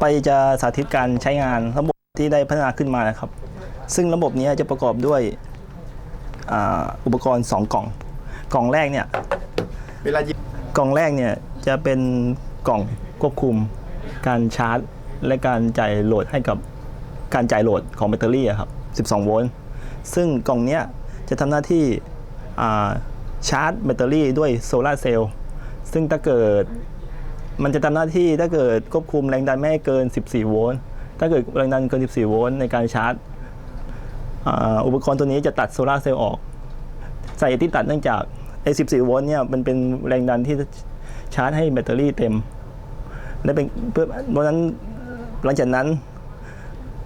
ไปจะสาธิตการใช้งานระบบที่ได้พัฒนาขึ้นมานะครับ ซึ่งระบบนี้จะประกอบด้วยอ,อุปกรณ์ 2 กล่อง กล่องแรกเนี่ยเวลาหยิบกล่องแรกเนี่ยจะเป็นกล่องควบคุมการชาร์จ และการจ่ายโหลดให้กับการจ่ายโหลดของแบตเตอรี่ครับ 12 โวลต์ ซึ่งกล่องนี้จะทำหน้าที่ชาร์จแบตเตอรี่ด้วยโซลาร์เซลล์ ซึ่งถ้าเกิด มันจะทำหน้าที่ถ้าเกิดควบคุมแรงดันไม่ให้เกิน 14 โวลต์ถ้าเกิดแรงดันเกิน 14 โวลต์ในการชาร์จอ,อุปกรณ์ตัวนี้จะตัดโซลาร์เซลล์ออก ใสาเหตุที่ตัดเนื่องจากไอ้14 โวลต์เนี่ยมันเป็นแรงดันที่ชาร์จให้แบตเตอรี่เต็มและเป็นเพราะนั้นหลังจากนั้น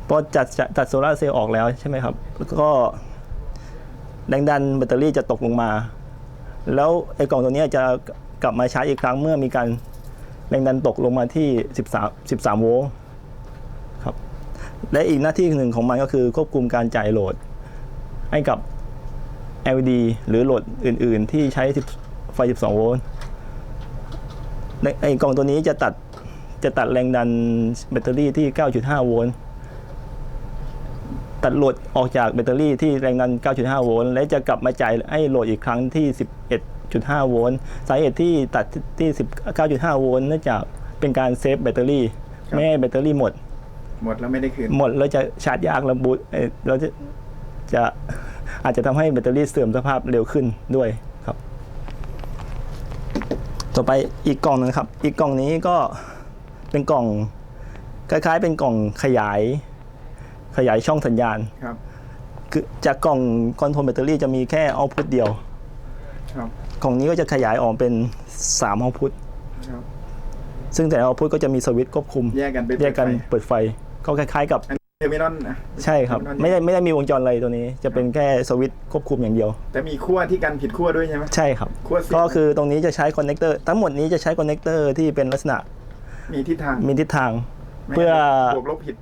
พอจัดจะตัดโซลาร์เซลล์ออกแล้วใช่ไหมครับแล้วก็แรงดันแบตเตอรี่จะตกลงมา แล้วไอ้กล่องตัวนี้จะกลับมาชาร์จอีกครั้งเมื่อมีการ แรงดันตกลงมาที่ 13 13 โวลต์ครับและอีกหน้าที่หนึ่งของมันก็คือควบคุมการจ่ายโหลด ให้กับ LED หรือโหลดอื่น ๆ ที่ใช้ไฟ 12 โวลต์ในไอ้กล่องตัวนี้จะตัดจะตัดแรงดันแบตเตอรี่ที่ 9.5 โวลต์ตัดโหลดออกจากแบตเตอรี่ที่แรงดัน 9.5 โวลต์และจะกลับมาจ่ายให้โหลดอีกครั้งที่ 11 11.5โวลต์ สาเหตุที่ตัดที่ 19.5 โวลต์เนื่องจากเป็นการเซฟแบตเตอรี่ไม่ให้แบตเตอรี่หมด หมดแล้วไม่ได้คืน หมดแล้วจะชาร์จยากแล้วบูตเอ่อเราจะจะอาจจะทำให้แบตเตอรี่เสื่อมสภาพเร็วขึ้นด้วยครับ ต่อไปอีกกล่องหนึงครับ อีกกล่องนี้ก็เป็นกล่องคล้ายๆ เป็นกล่องขยาย ขยายช่องสัญญาณ ครับ คือจากกล่องคอนโทรลแบตเตอรี่จะมีแค่เอาพุตเดียว ครับ กล่องนี้ก็จะขยายออกเป็น3เอาพุตครับซึ่งแต่ละเอาพุตก็จะมีสวิตช์ควบคุม แยกกันเป็นแยกกันไฟเปิดไฟก็คล้ายๆกับเทอร์มินอลนะใช่ครับ ไม่ได้ไม่ได้มีวงจรอะไรตัวนี้ จะเป็นแค่สวิตช์ควบคุมอย่างเดียว แต่มีขั้วที่กันผิดขั้วด้วยใช่ไหมใช่ครับขั้วเสียงก็คือตรงนี้จะใช้คอนเนคเตอร์ทั้งหมดนี้จะใช้คอนเนคเตอร์ที่เป็นลักษณะ มีทิศทางมีทิศทางไม่เพื่อบวกลบผิด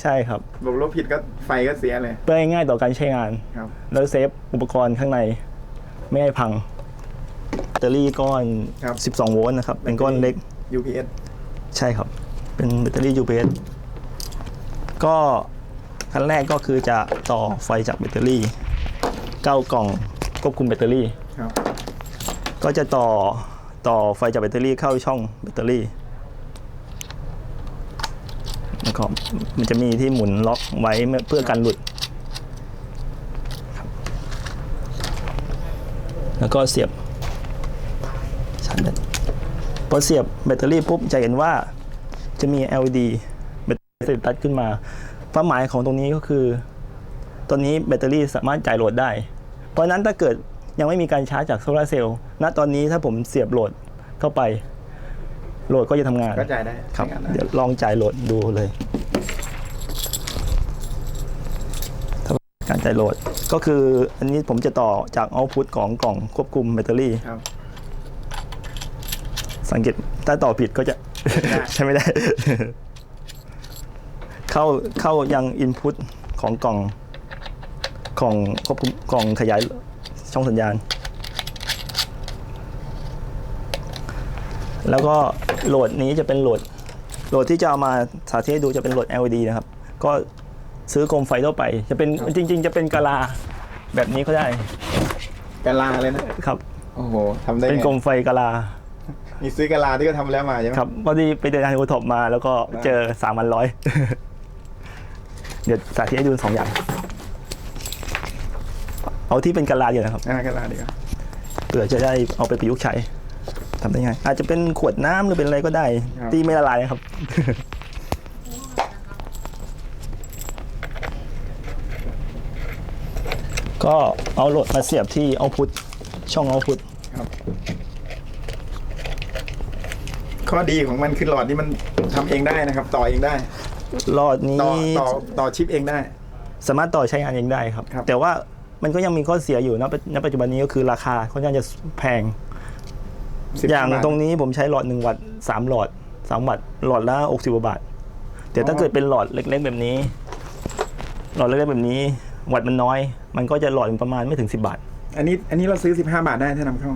ใช่ครับบวกลบผิดก็ไฟก็เสียเลย เพื่อให้ง่ายต่อการใช้งานครับแล้วเซฟอุปกรณ์ข้างใน ไม่ให้พัง แบตเตอรี่ก้อน ครับ 12 โวลต์นะครับ เป็นก้อนเล็ก UPS ใช่ครับ เป็นแบตเตอรี่ UPS ก็ขั้นแรกก็คือจะต่อไฟจากแบตเตอรี่ เก้ากล่องควบคุมแบตเตอรี่ ครับ ก็จะต่อต่อไฟจากแบตเตอรี่เข้าช่องแบตเตอรี่แล้วก็มันจะมีที่หมุนล็อกไว้เพื่อกันหลุดครับแล้วก็เสียบชาร์จแบต พอเสียบแบตเตอรี่ปุ๊บจะเห็นว่าจะมี LED แบตเตอรี่ตัดขึ้นมา ความหมายของตรงนี้ก็คือตัวนี้แบตเตอรี่สามารถจ่ายโหลดได้ เพราะฉะนั้นถ้าเกิดยังไม่มีการชาร์จจากโซลาร์เซลล์ณตอนนี้ถ้าผมเสียบโหลดเข้าไป โหลดก็จะทำงานก็จ่ายได้ครับ ใช้งานได้เดี๋ยวลองจ่ายโหลดดูเลยถ้าการจ่ายโหลดก็คืออันนี้ผมจะต่อจากเอาพุตของกล่องควบคุมแบตเตอรี่ ครับ สังเกตถ้าต่อผิดก็จะใช้ไม่ได้ เข้าเข้ายังอินพุตของกล่องของควบคุมกล่องขยายช่องสัญญาณ แล้วก็โหลดนี้จะเป็นโหลดโหลดที่จะเอามาสาธิตให้ดูจะเป็นโหลด LED นะครับ ก็ซื้อโคมไฟทั่วไป จะเป็นจริง ๆ จะเป็นกะลาแบบนี้ก็ได้กะลาเลยนะครับ โอ้โหทำได้เป็นไงโคมไฟกะลา มีซื้อกะลาที่ก็ทำแล้วมาใช่ไหมครับพอดีไปเดินทางโอท็อปมาแล้วก็เจอสามพันร้อยเดี๋ยวสาธิตให้ดูสองอย่าง เอาที่เป็นกะลาอยู่นะครับอ่ากะลาดีกว่าเผื่อจะได้เอาไปประยุกต์ใช้ทำได้ไงายอาจจะเป็นขวดน้ำหรือเป็นอะไรก็ได้ ที่ไม่ละลายนะครับ ก็เอาโหลดมาเสียบที่เอาพุทช่องเอาพุทครับ ข้อดีของมันคือหลอดนี่มันทำเองได้นะครับ ต่อเองได้ หลอดนี้ ต่อต่อต่อชิปเองได้ สามารถต่อใช้งานเองได้ครับ ครับ แต่ว่ามันก็ยังมีข้อเสียอยู่ณปัจณปัจจุบันนี้ก็คือราคาค่อนข้างจะแพง 10อย่างบท ตรงนี้ผมใช้หลอดหนึ่งวัตต์สามหลอดสามวัตต์หลอดละหกสิบกว่าบาท แต่ถ้าอ๋อ เกิดเป็นหลอดเล็ก ๆ แบบนี้ หลอดเล็กๆแบบนี้ วัตต์มันน้อย มันก็จะหลอดประมาณไม่ถึงสิบาท อันนี้อันนี้เราซื้อ 15 บาทได้ถ้านำเข้า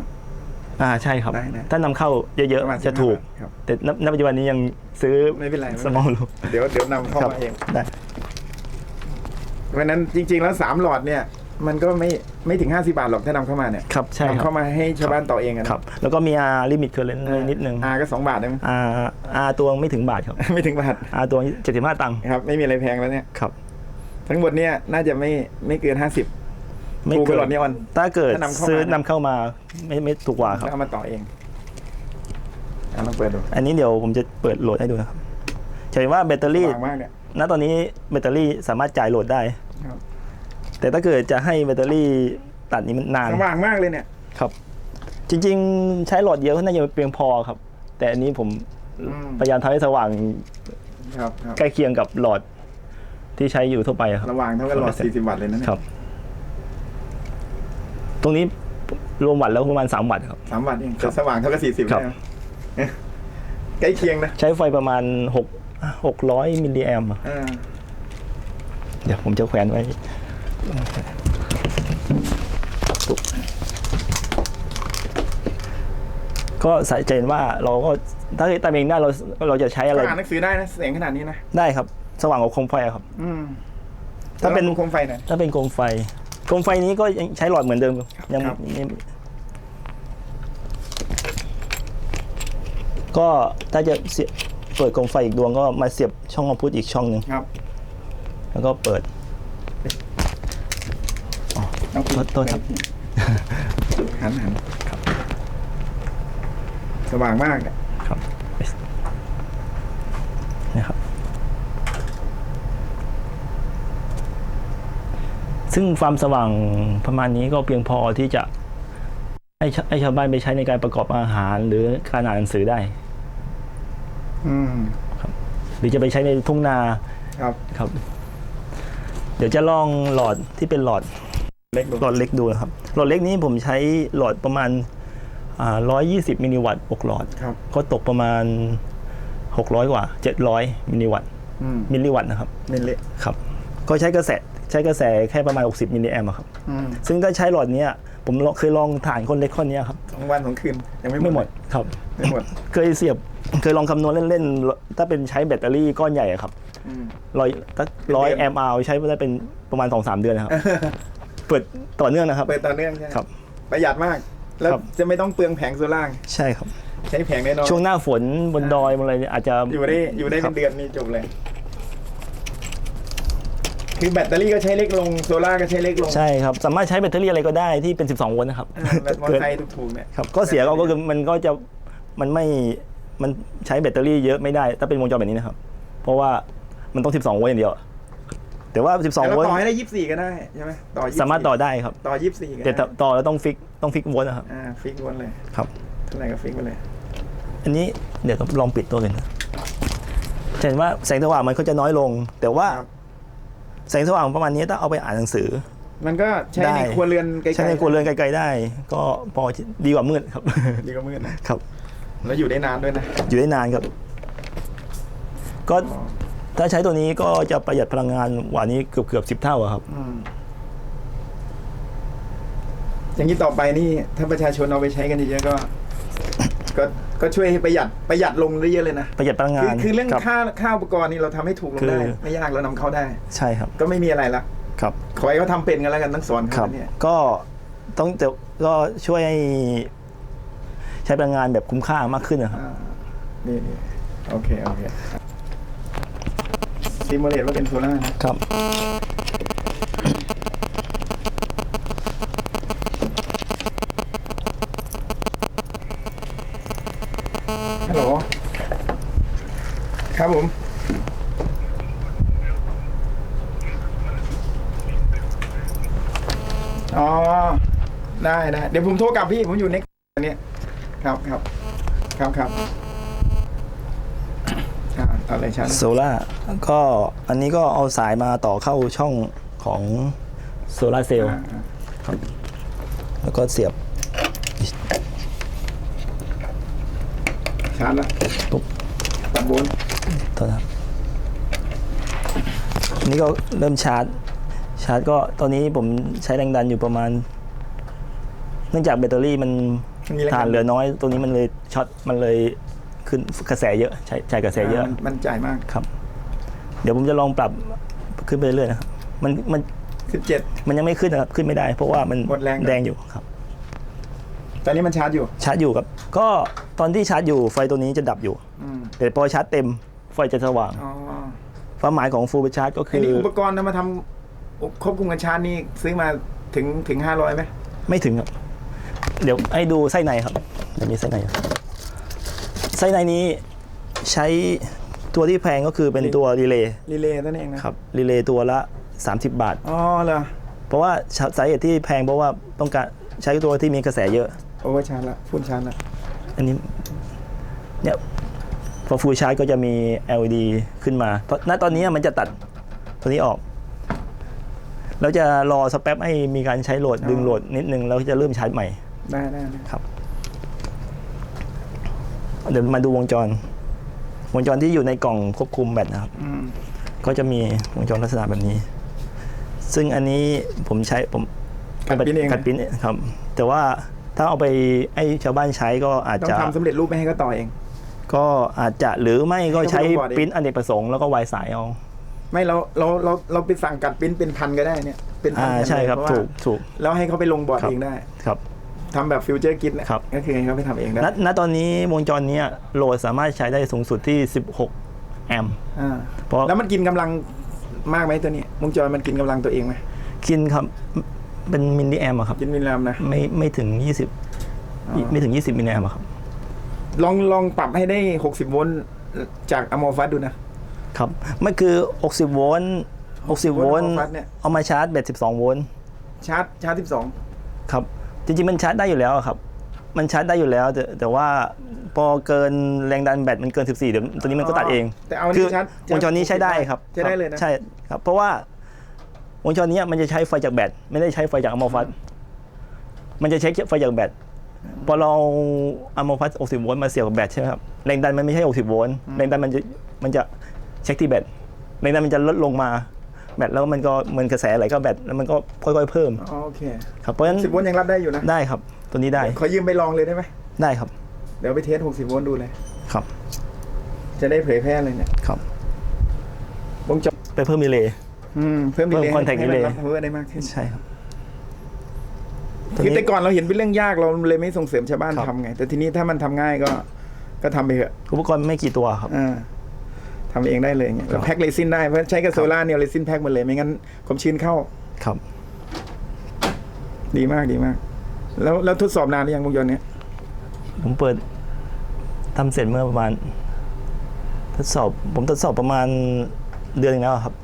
อ่าใช่ครับ ได้นะถ้านำเข้าเยอะประมาณๆจะถูก15ครับ แต่ณณปัจจุบันนี้ยังซื้อไม่เป็นไรไม่สเป็นมไรอลลูเดี๋ยวเดี๋ยวนำเข้าครับมาเอง ได้ เพราะฉะนั้นจริง ๆ แล้วสามหลอดเนี่ยมันก็ไม่ไม่ถึง 50 บาทหรอกถ้านำเข้ามาเนี่ยครับใช่นำครัเข้าบมาให้ชาวบ้านต่อเองกันครับ แล้วก็มีอาลิมิตเคอร์เรนต์นิดนึงอาก็สองบาทได้ไหม อาอาตัวไม่ถึงบาทครับ ไม่ถึงบาทอาตัวเจ็ดสิบห้าตังค์ครับ ไม่มีอะไรแพงแล้วเนี่ย ครับ ทั้งหมดเนี่ยน่าจะไม่ไม่เกิน 50 ไม่ถูกกเกิว่าหลอดนีออน ถ้าเกิดถ้านำเข้ามา ซื้อนำเข้ามาไม่ไม่ถูกกว่าครับ แล้วเอามาต่อเองอะลองเปิดดูอันนี้เดี๋ยวผมจะเปิดโหลดให้ดูนะครับจะเห็นว่าแบตเตอรี่ สว่างมากเนี่ย ณตอนนี้แบตเตอรี่สามารถจ่ายโหลดได้ ครับ แต่ถ้าเกิดจะให้แบตเตอรี่ตัดนี้มันนาน สว่างมากเลยเนี่ย ครับ จริงๆ ใช้หลอดเดียวก็น่าจะเพียงพอครับ แต่อันนี้ผมอืม พยายามทำให้สว่างครับครับใกล้เคียงกับหลอดที่ใช้อยู่ทั่วไปครับ ระหว่างเท่ากับหลอด40วัตต์เลยนะเนี่ยครับ ตรงนี้รวมวัตต์แล้วประมาณ3วัตต์ครับ สามวัตต์เองครับแต่สว่างเท่ากับ40ครับเลยนะเอ๊ะใกล้เคียงนะใช้ไฟประมาณ6 600มิลลิแอมป์อ่าเดี๋ยวผมจะแขวนไว้ปุ๊บก็สายเจนว่าเราก็ถ้าตามเองได้เราเราจะใช้อะไรก็อ่านหนังสือได้นะแสงขนาดนี้นะได้ครับ สว่างกว่าโคมไฟอะครับ อืมถ้าเป็นแล้วโคมไฟหน่อยถ้าเป็นโคมไฟ โคมไฟนี้ก็ยังใช้หลอดเหมือนเดิมยังครับไม่ก็ถ้าจะเสียบเปิดโคมไฟอีกดวงก็มาเสียบช่องเอาพุทอีกช่องหนึ่งครับแล้วก็เปิดน้องโทษโทษครับ หันหันสว่างมากเนี่ยครับนะครับ ซึ่งความสว่างประมาณนี้ก็เพียงพอที่จะให้ชให้ชาวบ้านไปใช้ในการประกอบอาหาร หรือการอ่านหนังสือได้ อืมหรือจะไปใช้ในทุ่งนาครับ ครับ เดี๋ยวจะลองหลอดที่เป็นหลอดเล็กดูหลอดเล็กดูนะครับ หลอดเล็กนี้ผมใช้หลอดประมาณร้อยยี่สิบมิลลิวัตต์6หลอดครับ ก็ตกประมาณหกร้อยกว่าเจ็ดร้อยมิลลิวัตต์อืมมิลลิวัตต์นะครับเน้นเละครับ ก็ใช้กระแส ใช้กระแสแค่ประมาณ 60 มิลลิแอมป์อะครับอืมซึ่งถ้าใช้หลอดเนี้ยผมลองเคยลองถ่านคนเล็กคนเนี้ยครับสองวันสองคืนยังไม่ไม่หมดครับไม่หมด เคยเสียบเคยลองคำนวณเล่นๆ ถ้าเป็นใช้แบตเตอรี่ก้อนใหญ่อะครับอืมร้อยร้อยเป็นเดืแออนมป์เอาใช้ได้เป็นประมาณ2-3เดือนนะครับ เปิดต่อเนื่องนะครับ เปิดต่อเนื่องใช่ไหมครับ ประหยัดมาก แล้วครับจะไม่ต้องเปลืองแผงโซล่าร์ใช่ครับ ใช้แผงน้อยๆช่วงหน้าฝนบนดอยบนอะไรเนี่ยอาจจะอยู่ได้อยู่ได้ครัเป็บนเดือนนี่จบเลย คือแบตเตอรี่ก็ใช้เล็กลงโซล่าร์ก็ใช้เล็กลงใช่ครับ สามารถใช้แบตเตอรี่อะไรก็ได้ที่เป็น 12 โวลต์นะครับอ่าแบตมอเตอร์ไซค์ถูกๆเนี่ยครับก็เสียก็คือมันก็จะมันไม่มันใช้แบตเตอรี่เยอะไม่ได้ ถ้าเป็นวงจรแบบนี้นะครับ เพราะว่ามันต้อง 12 โวลต์อย่างเดียว แต่ว่าแต่12เราโวลต์ต่อให้ได้ยี่สิบสี่ก็ได้ใช่ไหมต่อ24สามารถต่อได้ครับ ต่อยี่สิบสี่ก็แต่ได้ต่อแล้วต้องฟิกต้องฟิกโวลต์นะครับอ่าฟิกวนเลยครับ เท่าไหร่ก็ฟิกไปเลย อันนี้เดี๋ยวลองปิดตัวกันนะจะเห็นว่าแสงสว่างมันก็จะน้อยลง แต่ว่าครับ แสงสว่างประมาณนี้ถ้าเอาไปอ่านหนังสือ มันก็ใช้ได้ ในครัวเรือนไกลๆใช้ในครัวเรือนไกลๆได้ ก็พอดีกว่ามืดครับ ดีกว่ามืดนะครับ แล้วอยู่ได้นานด้วยนะ อยู่ได้นานครับ ก็อ๋อถ้าใช้ตัวนี้ก็จะประหยัดพลังงานกว่านี้เกือบเกือบสิบเท่าอะครับ อืมอย่างนี้ต่อไปนี่ถ้าประชาชนเอาไปใช้กันเยอะๆก็ ก็ก็ช่วยให้ประหยัดประหยัดลงได้เยอะเลยนะประหยัดพลังงาคือนคือเรื่องครับค่าค่าอุปกรณ์นี่เราทำให้ถูกลงคือได้ ไม่ยากเรานำเข้าได้ ใช่ครับก็ไม่มีอะไรละครับ ขอให้เขาทำเป็นกันแล้วกันต้องสอนครัเขาบเนี่ยก็ต้องแต่ก็ช่วยให้ใช้พลังงานแบบคุ้มค่ามากขึ้นนะครับ อ่านี่นี่โอเคโอเคซิมูเลตว่าเป็นโซล่าร์นะครับ ครับผมอ๋อได้ได้เดี๋ยวผมโทรกลับพี่ผมอยู่ในอันเนี้ยครับครับครับครับอ่าต่อเลยชันโซล่าก็อันนี้ก็เอาสายมาต่อเข้าช่องของโซลาร์เซลล์แล้วก็เสียบชาร์จละปุ๊บตัดโวลต์โทษนะครับอันนี้ก็เริ่มชาร์จ ชาร์จก็ตอนนี้ผมใช้แรงดันอยู่ประมาณ เนื่องจากแบตเตอรี่มันมันมีแรงฐานเหลือน้อยตรงนี้มันเลยช็อตมันเลยขึ้นกระแสเยอะใช้ใช้กระแสเยอะ มันมันจ่ายมาก ครับ เดี๋ยวผมจะลองปรับขึ้นไปเรื่อยๆนะครับ มันมัน17 มันยังไม่ขึ้นนะครับ ขึ้นไม่ได้ เพราะว่ามันหมดแรงแดงอยู่ครับ ตอนนี้มันชาร์จอยู่ ชาร์จอยู่ครับ ก็ตอนที่ชาร์จอยู่ไฟตัวนี้จะดับอยู่ อืมแต่พอชาร์จเต็ม ไฟจะสว่าง อ๋อความหมายของฟูลชาร์จก็ไอ้คือนี่อุปกรณ์นำมาทำควบคุมการชาร์จนี่ซื้อมาถึงถึง500ไหมไม่ถึงครับ เดี๋ยวให้ดูไส้ในครับเดี๋ยวมีไส้ในครับไส้ในนี้ใช้ตัวที่แพงก็คือเป็นตัวรีเลย์รีเลย์นั่นเองนะครับรีเลย์ตัวละ 30 บาท อ๋อเหรอเพราะว่าสาเหตุที่แพงเพราะว่าต้องการใช้ตัวที่มีกระแสเยอะ โอเวอร์ชาร์จละฟุลชาร์จละอันนี้เนี่ย พอฟูลชาร์จก็จะมี LED ขึ้นมา เพราะณตอนนี้มันจะตัดตัวนี้ออกแล้วจะรอสักแป๊บให้มีการใช้โหลดดึงโหลดนิดนึงแล้วจะเริ่มชาร์จใหม่ ได้ได้ได้ครับ เดี๋ยวมาดูวงจร วงจรที่อยู่ในกล่องควบคุมแบตนะครับอืมก็จะมีวงจรลักษณะแบบนี้ ซึ่งอันนี้ผมใช้ผมกัดปิ้นเองกัดปิ้นครับ แต่ว่าถ้าเอาไปให้ชาวบ้านใช้ก็อาจต้องจะ ทำสำเร็จรูปไม่ให้เขาต่อเอง ก็อาจจะหรือไม่ก็ใช้ให้เขาลงบอร์ดเองปริ้นอเนกประสงค์แล้วก็วายสายเอาไม่เราเราเราเราไปสั่งกัดปริ้นเป็นพันก็ได้เนี่ยเป็นพันอ่าแผ่นใช่ครับเลยเพาะถูว่ากถูกแล้วให้เขาไปลงบอร์ดครับเองได้ครับทำแบบฟิวเจอร์กิทนะครับก็คือให้เขาไปทำเองได้ณณตอนนี้วงจรเนี้ยโหลดสามารถใช้ได้สูงสุดที่ 16 แอมป์อ่าเพราะแล้วมันกินกำลังมากไหมตัวนี้วงจรมันกินกำลังตัวเองไหมคินครับเป็นมิลลิแอมป์อะครับกินมิลลิแอมนะไม่ไม่ถึงอ๋อ20 ไม่ถึง 20 มิลลิแอมป์อะครับ ลองลองปรับให้ได้ 60 โวลต์จากอะโมฟัสดูนะ ครับมันคือ 60 โวลต์ 60 โวลต์วัตต์เนี่ย เอามาชาร์จแบต 12 โวลต์ ชาร์จชาร์จ 12 ครับ จริงๆ มันชาร์จได้อยู่แล้วอะครับ มันชาร์จได้อยู่แล้ว แต่แต่ว่าพอเกินแรงดันแบตมันเกิน 14 เดี๋ยวตัวนี้มันก็ตัดเองแต่เอาอันคืนี้ชาร์จวงจรนี้ใช้ได้ครับใช้ได้เลยนะ ใช่ครับ เพราะว่าวงจรนี้มันจะใช้ไฟจากแบตไม่ได้ใช้ไฟจากอะโมฟัส มันจะใช้ไฟจากแบต พอเราอะโมฟัส60 โวลต์มาเสียบกับแบตใช่ไหมครับแรงดันมันไม่ใช่ 60 โวลต์แรงดันมันจะมันจะเช็คที่แบตแรงดันมันจะลดลงมาแบตแล้วมันก็เหมือนกระแสไหลเข้าแบตแล้วมันก็ค่อยๆเพิ่มอ๋อโอเคครับเพราะฉะนั้น10โวลต์ยังรับได้อยู่นะ ได้ครับ ตัวนี้ได้ขอยืมไปลองเลยได้ไหมได้ครับ เดี๋ยวไปเทส60โวลต์ดูเลย ครับ จะได้เผยแพร่เลยเนี่ยครับวงจรไปเพิ่มรีเลย์อืมเพิ่มดีเพิ่มเลย contact ให้มัน relay รับ power ได้มากขึ้น ใช่ครับตัว คือนี้แต่ก่อนเราเห็นเป็นเรื่องยากเราเลยไม่ส่งเสริมชาวบ้านครับ ทำไง แต่ทีนี้ถ้ามันทำง่ายก็ก็ทำไปเถอะอุปกรณ์ไม่กี่ตัวครับ อ่าทำเองได้เลยไงครับ แพ็คเรซินได้เพราะใช้กับโซล่าร์เนี่ยเรซินแพ็คหมดเลยไม่งั้นความชื้นเข้าครับ ดีมากดีมาก แล้วแล้วทดสอบนานหรือยังวงจรเนี้ยผมเปิดทำเสร็จเมื่อประมาณ ทดสอบ ผมทดสอบประมาณเดือนหนึงแล้วครับ